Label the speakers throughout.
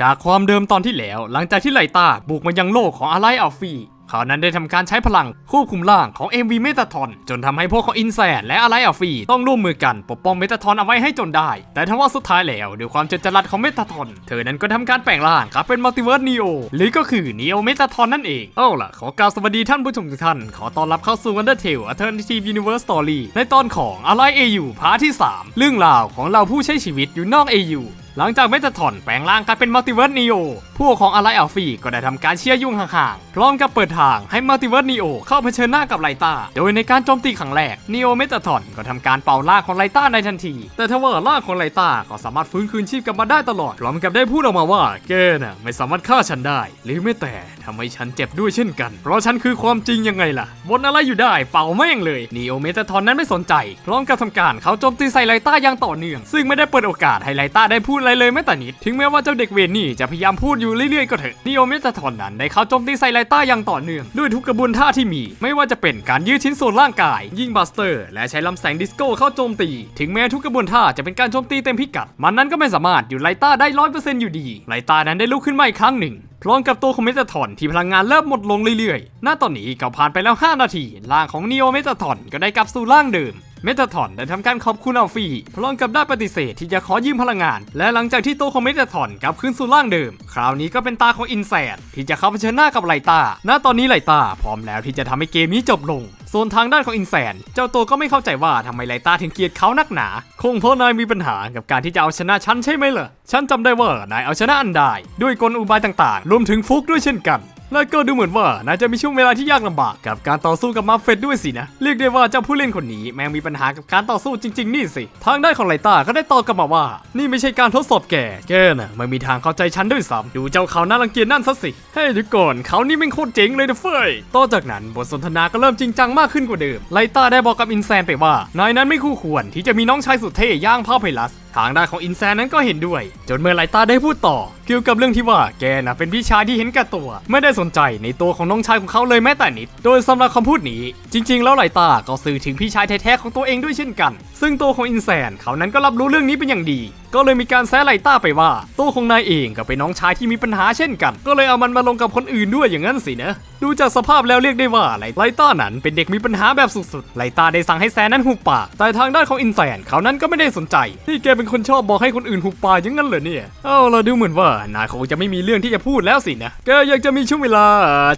Speaker 1: จากความเดิมตอนที่แล้ว หลังจากที่ไลตาบุกมายังโลกของอาไลอัลฟีเขานั้นได้ทำการใช้พลังควบคุมร่างของ MV เมตาทอนจนทำให้พวกของอินแซนและอาไลอัลฟีต้องร่วมมือกันปกป้องเมตาทอนเอาไว้ให้จนได้ แต่ทว่าสุดท้ายแล้วด้วยความเจดจรัสของเมตาทอนเธอนั้นก็ทำการแปลงร่างกลายเป็นมัลติเวิร์สนีโอหรือก็คือนีโอเมตาทอนนั่นเอง เอาล่ะ ขอกล่าวสวัสดีท่านผู้ชมทุกท่าน ขอต้อนรับเข้าสู่ Undertale Alternative Universe Story ในตอนของ Ally AU พาร์ทที่ 3 เรื่องราวของเราผู้ใช้ชีวิตอยู่นอก AU หลังจากเมตาทอนแปลงร่างกลายเป็นมัลติเวิร์สนีโอพวกของอะไรอัลฟีก็ได้ทำการเชียร์ยุ่งห่างๆ พร้อมกับเปิดทางให้มัลติเวิร์สนีโอเข้าเผชิญหน้ากับไลตาโดยในการโจมตีครั้งแรกนีโอเมตาทอนก็ทำการเป่าร่างของไลตาในทันที แต่ทว่าร่างของไลตาก็สามารถฟื้นคืนชีพกลับมาได้ตลอด พร้อมกับได้พูดออกมาว่าแกน่ะไม่สามารถฆ่าฉันได้ หรือไม่แต่ทำให้ฉันเจ็บด้วยเช่นกัน เพราะฉันคือความจริงยังไงล่ะบนอะไรอยู่ได้เป่าแม่งเลยนีโอเมตาทอนนั้นไม่สนใจ พร้อมกับทำการเขาโจมตีใส่ไลตาอย่างต่อเนื่อง ซึ่งไม่ได้เปิดโอกาสให้ไลตาได้พูดอะไรเลยแม้แต่นิด ถึงแม้ว่าเจ้าเด็กเวรนี่จะพยายามพูดอยู่เรื่อยๆก็เถอะนีโอเมตาทอนนั้นได้เข้าโจมตีใส่ไลตาอย่างต่อเนื่องด้วยทุกกระบวนท่าที่มี ไม่ว่าจะเป็นการยืดชิ้นส่วนร่างกาย ยิงบัสเตอร์ และใช้ลำแสงดิสโก้เข้าโจมตี ถึงแม้ทุกกระบวนท่าจะเป็นการโจมตีเต็มพิกัด มันนั้นก็ไม่สามารถอยู่ไลตาได้ร้อยเปอร์เซ็นต์อยู่ดีไลตานั้นได้ลุกขึ้นมาอีกครั้งหนึ่งพร้อมกับตัวของเมตาทอนที่พลังงานเริ่มหมดลงเรื่อยๆณตอนนี้ก็ผ่านไปแล้ว 5 นาที ร่างของนีโอเมตาทอนก็ได้กลับสู่ร่างเดิม เมตาทอนได้ทำการขอบคุณอัลฟีพร้อมกับได้ปฏิเสธที่จะขอยืมพลังงาน และหลังจากที่ตัวของเมตาทอนกลับคืนสู่ร่างเดิม คราวนี้ก็เป็นตาของอินแซนที่จะเข้าเผชิญหน้ากับไลตาณตอนนี้ไลตาพร้อมแล้วที่จะทำให้เกมนี้จบลงส่วนทางด้านของอินแซน เจ้าตัวก็ไม่เข้าใจว่าทำไมไลตาถึงเกลียดเขานักหนา คงเพราะนายมีปัญหากับการที่จะเอาชนะฉันใช่ไหมล่ะฉันจำได้ว่านายเอาชนะอันได้ด้วยกลอุบายต่างๆ รวมถึงฟุกด้วยเช่นกัน และก็ดูเหมือนว่านายจะมีช่วงเวลาที่ยากลำบากกับการต่อสู้กับมาเฟตด้วยสินะ เรียกได้ว่าเจ้าผู้เล่นคนนี้แม่งมีปัญหากับการต่อสู้จริง ๆ นี่สิ ทางด้านของไลตาก็ได้ตอบกลับมาว่า นี่ไม่ใช่การทดสอบแกแกน่ะไม่มีทางเข้าใจฉันด้วยซ้ำดูเจ้าเขาน่ารังเกียจนั่นซะสิเฮ้ยเดี๋ยวก่อนเขานี่แม่งโคตรเจ๋งเลยนะเฟ้ยต่อจากนั้นบทสนทนาก็เริ่มจริงจังมากขึ้นกว่าเดิมไลตาได้บอกกับอินแซนไปว่านายนั้นไม่คู่ควรที่จะมีน้องชายสุดเท่ย่างพาไพลัสทางด้านของอินแซนนั้นก็เห็นด้วย จนเมื่อไลตาได้พูดต่อ เกี่ยวกับเรื่องที่ว่าแกน่ะเป็นพี่ชายที่เห็นแก่ตัว ไม่ได้สนใจในตัวของน้องชายของเขาเลยแม้แต่นิด โดยสำหรับคำพูดนี้ จริง ๆ แล้วไลตาก็สื่อถึงพี่ชายแท้ๆของตัวเองด้วยเช่นกัน ซึ่งตัวของอินแซนเขานั้นก็รับรู้เรื่องนี้เป็นอย่างดีก็เลยมีการแซะไลต้าไปว่า ตัวของนายเองก็เป็นน้องชายที่มีปัญหาเช่นกัน ก็เลยเอามันมาลงกับคนอื่นด้วยอย่างนั้นสินะ ดูจากสภาพแล้วเรียกได้ว่าไลไลต้านั้นเป็นเด็กมีปัญหาแบบสุดๆ ไลต้าได้สั่งให้แซนนั้นหุบปาก แต่ทางด้านของอินแซนเขานั้นก็ไม่ได้สนใจ ที่แกเป็นคนชอบบอกให้คนอื่นหุบปากอย่างนั้นเหรอเนี่ย เอาเราดูเหมือนว่านายคงจะไม่มีเรื่องที่จะพูดแล้วสินะ แกอยากจะมีช่วงเวลา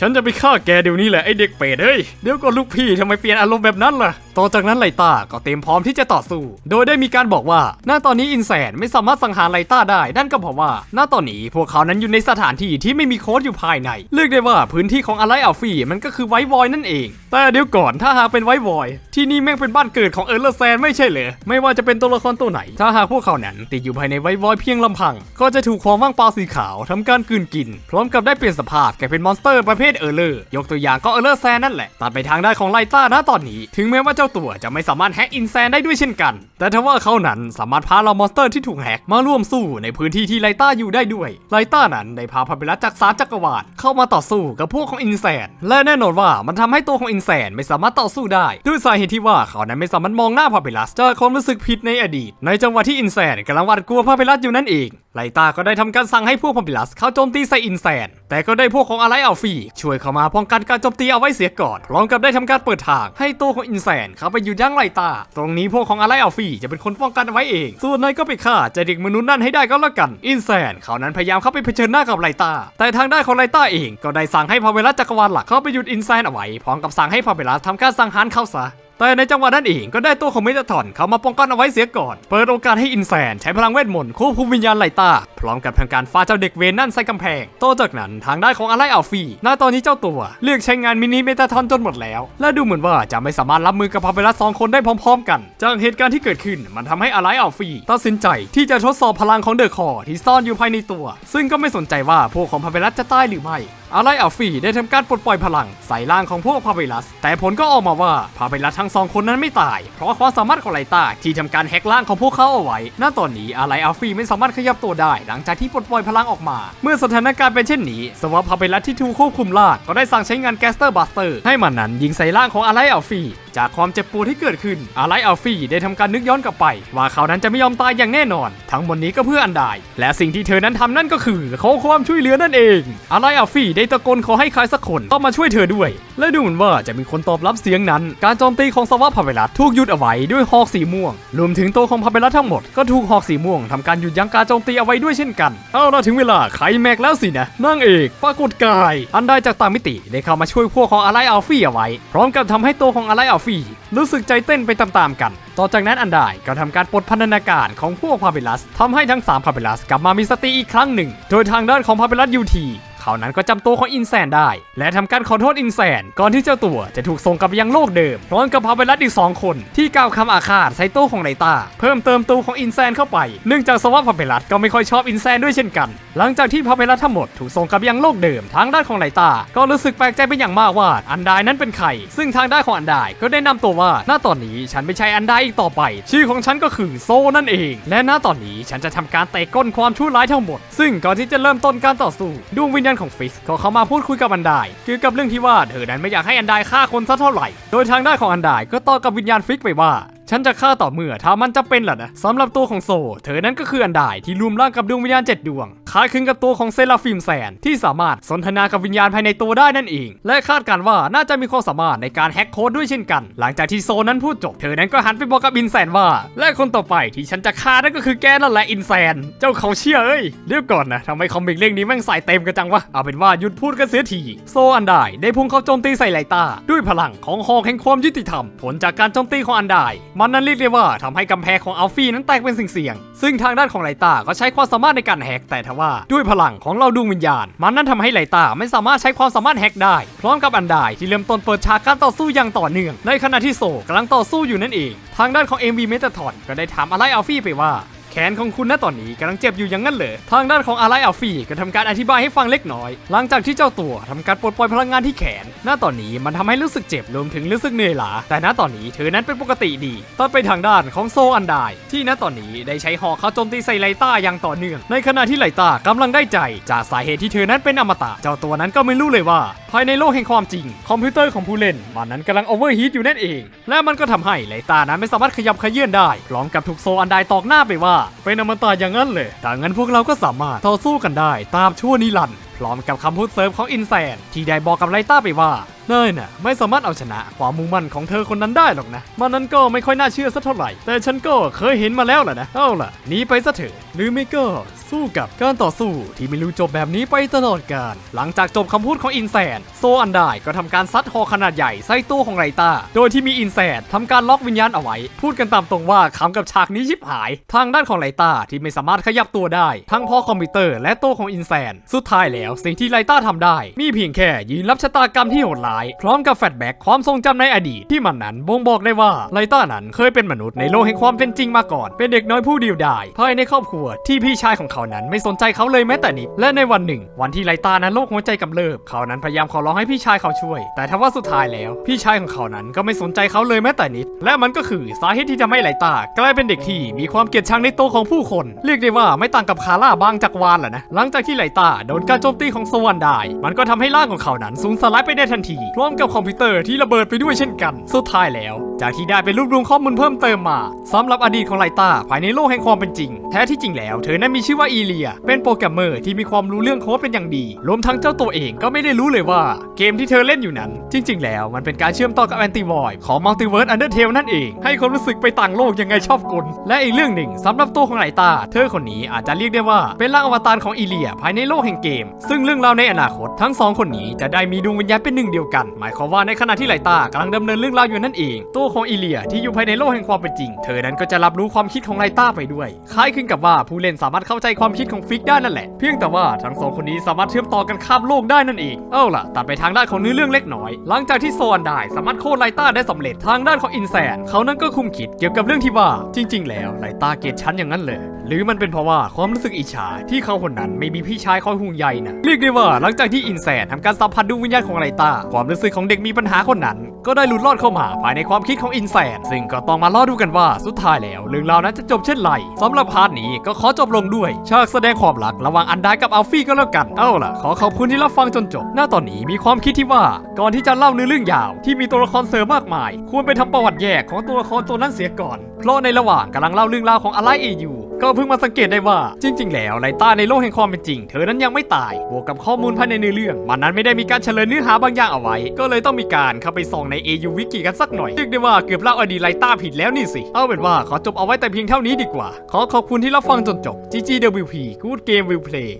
Speaker 1: ฉันจะไปฆ่าแกเดี๋ยวนี้แหละไอเด็กเป็ดเฮ้ย เดี๋ยวก่อนลูกพี่ทำไมเปลี่ยนอารมณ์แบบนั้นล่ะ ต่อจากนั้นไลต้าก็เตรียมพร้อมที่จะต่อสู้ โดยได้มีการบอกว่าณตอนนี้อินแซนไม่สามารถสังหารไลต้าได้ นั่นก็เพราะว่า ณ ตอนนี้พวกเขานั้นอยู่ในสถานที่ที่ไม่มีโค้ดอยู่ภายใน เรียกได้ว่าพื้นที่ของอะไรอัลฟี่มันก็คือไวท์วอยนั่นเอง แต่เดี๋ยวก่อนถ้าหากเป็นไวท์วอย ที่นี่แม่งเป็นบ้านเกิดของเออร์เลอร์แซนไม่ใช่เหรอ ไม่ว่าจะเป็นตัวละครตัวไหน ถ้าหากพวกเขานั้นติดอยู่ภายในไวท์วอยเพียงลำพัง ก็จะถูกความว่างเปล่าสีขาวทำการกลืนกิน พร้อมกับได้เปลี่ยนสภาพกลายเป็นมอนสเตอร์ประเภทเออร์เลอร์ยกตัวอย่างก็เออร์เลอร์แซนนั่นแหละตัดไปทางด้านของไลต้าณตอนนี้ ถึงแม้ว่าเจ้าตัวจะไม่สามารถแฮกอินแซนได้ด้วยเช่นกัน แต่ถ้าว่าเขานั้นสามารถพาเรามอนสเตอร์ที่ถูกแฮกมาร่วมสู้ในพื้นที่ที่ไลต้าอยู่ได้ด้วย ไลต้านั้นได้พาพาเปลัสจากสารจักรวาลเข้ามาต่อสู้กับพวกของอินแซนและแน่นอนว่ามันทำให้ตัวของอินแซนไม่สามารถต่อสู้ได้ ด้วยสาเหตุที่ว่าเขานั้นไม่สามารถมองหน้าพาเปลัสจากความรู้สึกผิดในอดีต ในจังหวะที่อินแซนกำลังหวาดกลัวพาเปลัสอยู่นั่นเองไลตาก็ได้ทำการสั่งให้พวกพาเปลัสเข้าโจมตีใส่อินแซน แต่ก็ได้พวกของอะไรอัลฟีช่วยเข้ามาป้องกันการโจมตีเอาไว้เสียก่อน พร้อมกับได้ทำการเปิดทางให้ตัวของอินแซนเข้าไปอยู่ย่างไลตา ตรงนี้พวกของอะไรอัลฟีจะเป็นคนป้องกันเอาไว้เอง ส่วนนายก็ไปฆ่าเจะเด็กมนุษย์นั่นให้ได้ก็แล้วกัน อินแซนเขานั้นพยายามเข้าไปเผชิญหน้ากับไลตา แต่ทางด้านของไลตาเองก็ได้สั่งให้พาเวลัสจักรวาลหลักเข้าไปหยุดอินแซนเอาไว้ พร้อมกับสั่งให้พาเวลัสทำการสังหารเขาซะ แต่ในจังหวะนั้นเองก็ได้ตัวของเมตาทอนเขามาป้องกันเอาไว้เสียก่อน เปิดโอกาสให้อินแซนใช้พลังเวทมนต์ควบคุมวิญญาณไลตาพร้อมกับทำการฟาดเจ้าเด็กเวนนั่นใส่กำแพงต่อจากนั้นทางด้านของอะไรอัลฟี่ณตอนนี้เจ้าตัวเลือกใช้งานมินิเมตาทอนจนหมดแล้ว และดูเหมือนว่าจะไม่สามารถรับมือกับพาเวลัสสองคนได้พร้อม ๆ กัน จากเหตุการณ์ที่เกิดขึ้นมันทำให้อะไรอัลฟี่ตัดสินใจที่จะทดสอบพลังของเดอะคอร์ที่ซ่อนอยู่ภายในตัว ซึ่งก็ไม่สนใจว่าพวกของพาเวลัสจะตายหรือไม่ อะไรอัลฟี่ได้ทำการปลดปล่อยพลัง ใส่ร่างของพวกพาเวลัส แต่ผลก็ออกมาว่าพาเวลัสทั้งสองคนนั้นไม่ตาย เพราะความสามารถของไลต้าที่ทำการแฮกร่างของพวกเขาเอาไว้ ณ ตอนนี้อะไรอัลฟี่ไม่สามารถขยับตัวได้ หลังจากที่ปลดปล่อยพลังออกมา เมื่อสถานการณ์เป็นเช่นนี้ สวาพาเวลัสที่ถูกควบคุมล่าก็ได้สั่งใช้งานแกสเตอร์บัสเตอร์ให้มันนั้นยิงใส่ร่างของอะไรอัลฟี่ จากความเจ็บปวดที่เกิดขึ้นอาไลอัลฟี่ได้ทำการนึกย้อนกลับไป ว่าเขานั้นจะไม่ยอมตายอย่างแน่นอน ทั้งหมดนี้ก็เพื่ออันใดและสิ่งที่เธอนั้นทำนั่นก็คือขอความช่วยเหลือนั่นเองอาไลอัลฟี่ได้ตะโกนขอให้ใครสักคนต้องมาช่วยเธอด้วยและดูเหมือนว่าจะมีคนตอบรับเสียงนั้น การโจมตีของสวาพาเวลัสถูกหยุดเอาไว้ด้วยฮอกสีม่วง รวมถึงตัวของพาเวลัสทั้งหมดก็ถูกฮอกสีม่วงทำการหยุดยั้งการโจมตีเอาไว้ด้วยเช่นกัน เอาละถึงเวลาไขแม็กแล้วสินะนางเอกปรากฏกาย อันได้จากต่างมิติได้เข้ามาช่วยพวกของอะไรอัลฟี่เอาไว้ พร้อมกับทำให้ตัวของอะไรอัลฟี่รู้สึกใจเต้นไปตามๆกัน ต่อจากนั้นอันได้ก็ทำการปลดพันธนาการของพวกพาเวลัสทำให้ทั้ง3พาเวลัสกลับมามีสติอีกครั้งหนึ่ง โดยทางด้านของพาเวลัสยูที เขานั้นก็จำตัวของอินแซนได้ และทำการขอโทษอินแซนก่อนที่เจ้าตัวจะถูกส่งกลับไปยังโลกเดิมพร้อมกับพาเวลัสอีก 2 คน ที่กล่าวคำอาฆาตใส่ตัวของไนตาเพิ่มเติมตัวของอินแซนเข้าไปเนื่องจากสวาพาเวลัสก็ไม่ค่อยชอบอินแซนด้วยเช่นกัน หลังจากที่พาเวลัสทั้งหมดถูกส่งกลับไปยังโลกเดิมทางด้านของไนตาก็รู้สึกแปลกใจเป็นอย่างมากว่าอันดายนั้นเป็นใครซึ่งทางด้านของอันดายก็ได้นำตัวว่าณตอนนี้ฉันไม่ใช่อันดายอีกต่อไป ชื่อของฉันก็คือโซนั่นเอง และณตอนนี้ฉันจะทำการเตะก้นความชั่วร้ายทั้งหมด ซึ่งก่อนที่จะเริ่มต้นการต่อสู้ดวงวิญญาณของฟิสก็เข้ามาพูดคุยกับอันดายเกี่ยวกับเรื่องที่ว่าเธอนั้นไม่อยากให้อันดายฆ่าคนสักเท่าไหร่ โดยทางด้านของอันดายก็ตอบกับวิญญาณฟิกไปว่า ฉันจะฆ่าต่อเมื่อถ้ามันจะเป็นแหละนะสำหรับตัวของโซ เธอนั้นก็คืออันดายที่รวมร่างกับดวงวิญญาณเจ็ดดวง คล้ายคลึงกับตัวของเซราฟิมแซน ที่สามารถสนทนากับวิญญาณภายในตัวได้นั่นเอง และคาดการว่าน่าจะมีความสามารถในการแฮกโค้ดด้วยเช่นกัน หลังจากที่โซนั้นพูดจบ เธอนั้นก็หันไปบอกกับอินแซนว่า และคนต่อไปที่ฉันจะฆ่านั่นก็คือแกนั่นแหละอินแซน เจ้าเขาเชี่ยเอ้ยเดี๋ยวก่อนนะทำไมคอมิกเรื่องนี้แม่งใส่เต็มกันจังวะเอาเป็นว่าหยุดพูดกันเสียทีโซอันไดได้พุ่งเข้าโจมตีใส่ไลตาด้วยพลังของหอกแห่งความยุติธรรม ผลจากการโจมตีของอันไดมันนั้นเรียกได้ว่าทำให้กำแพงของอัลฟี่นั้นแตกเป็นสิ่งเสียงซึ่งทางด้านของไลตาก็ใช้ความสามารถในการแฮกแต่ทว่าด้วยพลังของเราดวงวิญญาณ มันนั้นทำให้ไหลตาไม่สามารถใช้ความสามารถแฮกได้ พร้อมกับอันดายที่เริ่มต้นเปิดฉากการต่อสู้อย่างต่อเนื่อง ในขณะที่โซกำลังต่อสู้อยู่นั่นเอง ทางด้านของ MV m e t a t o n ก็ได้ถามอะไรอัลฟี่ไปว่า แขนของคุณณตอนนี้กำลังเจ็บอยู่อย่างนั้นเหรอทางด้านของอาไลอัลฟี่ก็ทำการอธิบายให้ฟังเล็กน้อย หลังจากที่เจ้าตัวทำการปลดปล่อยพลังงานที่แขน ณตอนนี้มันทำให้รู้สึกเจ็บรวมถึงรู้สึกเหนื่อยล้าแต่ณตอนนี้เธอนั้นเป็นปกติดีตัดไปทางด้านของโซอันไดที่ณตอนนี้ได้ใช้หอกเขาโจมตีใส่ไลต้าอย่างต่อเนื่อง ในขณะที่ไลต้ากำลังได้ใจ จากสาเหตุที่เธอนั้นเป็นอมตะ เจ้าตัวนั้นก็ไม่รู้เลยว่า ภายในโลกแห่งความจริง คอมพิวเตอร์ของผู้เล่นมันนั้นกำลังโอเวอร์ฮีทอยู่นั่นเอง และมันก็ทำให้ไลต้านั้นไม่สามารถขยับขยื่นได้พร้อมกับถูกโซอันไดตอกหน้าไปว่าเป็นอมตะอย่างนั้นเลยดังนั้นพวกเราก็สามารถต่อสู้กันได้ตามชั่วนิรันดร์พร้อมกับคำพูดเซิร์ฟของอินแซนที่ได้บอกกับไลต้าไปว่าเนยน่ะไม่สามารถเอาชนะความมุ่งมั่นของเธอคนนั้นได้หรอกนะมันนั้นก็ไม่ค่อยน่าเชื่อสักเท่าไหร่ แต่ฉันก็เคยเห็นมาแล้วแหละนะ เอาล่ะหนีไปซะเถอะหรือไม่ก็สู้กับการต่อสู้ที่ไม่รู้จบแบบนี้ไปตลอดกาลหลังจากจบคำพูดของอินแซนโซอันไดก็ทำการซัดฮอขนาดใหญ่ใส่ตู้ของไรต้า โดยที่มีอินแซนทำการล็อกวิญญาณเอาไว้ พูดกันตามตรงว่าขำกับฉากนี้ชิบหาย ทางด้านของไรต้าที่ไม่สามารถขยับตัวได้ ทั้งพ่อคอมพิวเตอร์และตัวของอินแซนสุดท้ายแล้วแล้ว สิ่งที่ไรต้าทำได้ มีเพียงแค่ยืนรับชะตากรรมที่โหดร้าย พร้อมกับแฟลชแบ็กความทรงจำในอดีตที่มันนั้นบ่งบอกได้ว่าไรต้านั้นเคยเป็นมนุษย์ในโลกแห่งความเป็นจริงมาก่อน เป็นเด็กน้อยผู้เดียวดายภายในครอบครัวที่พี่ชายของเขานั้นไม่สนใจเขาเลยแม้แต่นิดและในวันหนึ่ง วันที่ไรต้านั้นโรคหัวใจกำเริบเขานั้นพยายามขอร้องให้พี่ชายเขาช่วย แต่ทว่าสุดท้ายแล้ว พี่ชายของเขานั้นก็ไม่สนใจเขาเลยแม้แต่นิด และมันก็คือสาเหตุที่ทำให้ไรต้ากลายเป็นเด็กที่มีความเกลียดชังในตัวของผู้คน เรียกได้ว่าไม่ต่างกับคาร่าบางจักรวาลแหละนะหลังจากที่ไรต้าโดนการโจมตีของสวรรค์ได้ มันก็ทำให้ร่างของเขานั้นสูญสลายไปได้ทันที พร้อมกับคอมพิวเตอร์ที่ระเบิดไปด้วยเช่นกัน สุดท้ายแล้ว จากที่ได้ไปรวบรวมข้อมูลเพิ่มเติมมาสำหรับอดีตของไลต้าภายในโลกแห่งความเป็นจริง แท้ที่จริงแล้ว เธอนั้นมีชื่อว่าอีเลีย เป็นโปรแกรมเมอร์ที่มีความรู้เรื่องโค้ดเป็นอย่างดี รวมทั้งเจ้าตัวเองก็ไม่ได้รู้เลยว่า เกมที่เธอเล่นอยู่นั้น จริง ๆ แล้วมันเป็นการเชื่อมต่อกับแอนติวอยของมัลติเวิร์สอันเดอร์เทลนั่นเองให้ความรู้สึกไปต่างโลกยังไงชอบกลและอีกเรื่องหนึ่งสำหรับตัวของไลต้าเธอคนนี้อาจจะเรียกได้ว่าเป็นร่างอวตารของอีเลีย ภายในโลกแห่งเกมซึ่งเรื่องราวในอนาคตทั้งสองคนนี้จะได้มีดวงวิญญาณเป็นหนึ่งเดียวกัน หมายความว่าในขณะที่ไลต้ากำลังดำเนินเรื่องราวอยู่นั่นเอง ตัวของอีเลียที่อยู่ภายในโลกแห่งความเป็นจริง เธอนั้นก็จะรับรู้ความคิดของไลต้าไปด้วย คล้ายคลึงกับว่าผู้เล่นสามารถเข้าใจความคิดของฟิกได้นั่นแหละ เพียงแต่ว่าทั้งสองคนนี้สามารถเชื่อมต่อกันข้ามโลกได้นั่นเอง เอาล่ะ ตัดไปทางด้านของเนื้อเรื่องเล็กน้อย หลังจากที่โซอันได้สามารถโค่นไลต้าได้สำเร็จทางด้านของอินแซนเขานั้นก็คุมคิดเกี่ยวกับเรื่องที่ว่าจริง ๆ แล้วไลต้าเกลียดฉันอย่างนั้นเลย รือมันเป็นเพราะว่าความรู้สึกอิจฉาที่เขาคนนั้นไม่มีพี่ชายคอยห่วงใยนะเรียกได้ว่าหลังจากที่อินแซนทำการสัมผัสดวงวิญญาณของไลต้าความรู้สึกของเด็กมีปัญหาคนนั้น ก็ได้หลุดรอดเข้ามาภายในความคิดของอินแซนซึ่งก็ต้องมารอดูกันว่าสุดท้ายแล้วเรื่องราวนั้นจะจบเช่นไรสำหรับพาร์ทนี้ก็ขอจบลงด้วยฉากแสดงความรักระหว่างอันดากับอัลฟี่ก็แล้วกัน เอาล่ะขอขอบคุณที่รับฟังจนจบ หน้าตอนนี้มีความคิดที่ว่าก่อนที่จะเล่าเนื้อเรื่องยาว ที่มีตัวละครเสริมมากมาย ควรไปทำประวัติแยกของตัวละครตัวนั้นเสียก่อน เพราะในระหว่างกำลังเล่าเรื่องราวของอะไรเออยู่ ก็เพิ่งมาสังเกตได้ว่า จริง ๆ แล้วไลต้าในโลกแห่งความเป็นจริง เธอนั้นยังไม่ตาย บวกกับข้อมูลภายในเนื้อเรื่อง มันนั้นไม่ได้มีการเฉลยเนื้อหาบางอย่างเอาไว้ ก็เลยต้องมีการเข้าไปส่องใน AU วิกิกันสักหน่อยเรียกได้ว่าเกือบเล่าอดีตไลต้าผิดแล้วนี่สิ เอาเป็นว่าขอจบเอาไว้แต่เพียงเท่านี้ดีกว่า ขอขอบคุณที่รับฟังจนจบ GGWP Good Game Will Play